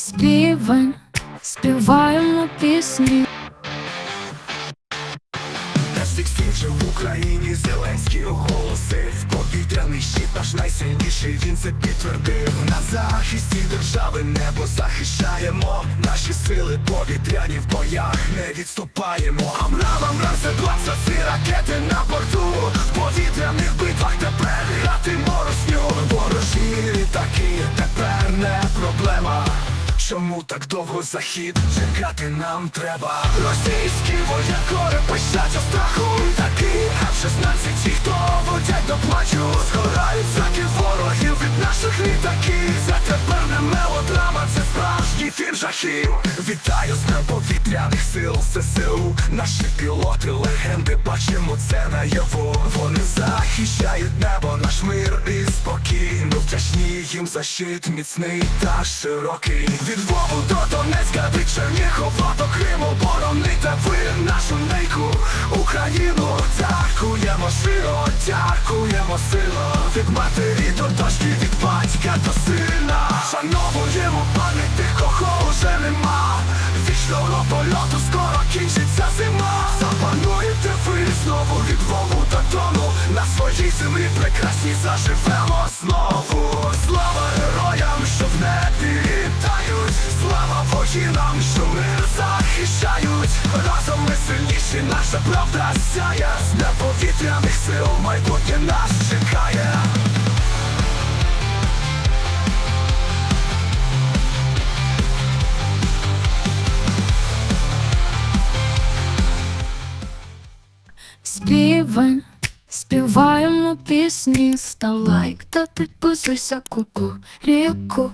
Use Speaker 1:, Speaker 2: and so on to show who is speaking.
Speaker 1: Співаємо, співаємо пісні.
Speaker 2: Всіх вже в Україні Зеленський оголосив Повітряний щит наш найсильніший, він це підтвердив. На захисті держави небо захищаємо. Наші сили повітряні в боях не відступаємо. Амрам, Амрам, це 23 ракети на Чому так довго захід? Чекати нам треба? Російські воякори пищать у страху. Такі F-16 хто водять до плачу? Згорають заки ворогів від наших літаків. Це тепер не мелодрама, це справжній фільм жахів. Вітаю з днем повітряних сил ССУ. Наші пілоти легенди бачимо це наяву. Вони захищають небо, наш мир і спокій вдячні їм за щит міцний та широкий. Від Львову до Донецька, від Чернігова до Криму Бороните ви нашу нейку Україну Дякуємо щиро, дякуємо сило Від матері до дочки, від батька до сина. Шановуємо пам'ять тих, кого вже нема. Вічного польоту скоро кінчиться зима. Запануєте ви знову від Львову до Дону На своїй землі прекрасні заживемо знову наша правда сяє З неповітряних сил майбутнє нас чекає
Speaker 1: Співаємо, співаємо пісні. Став лайк та підписуйся, куку, ріку.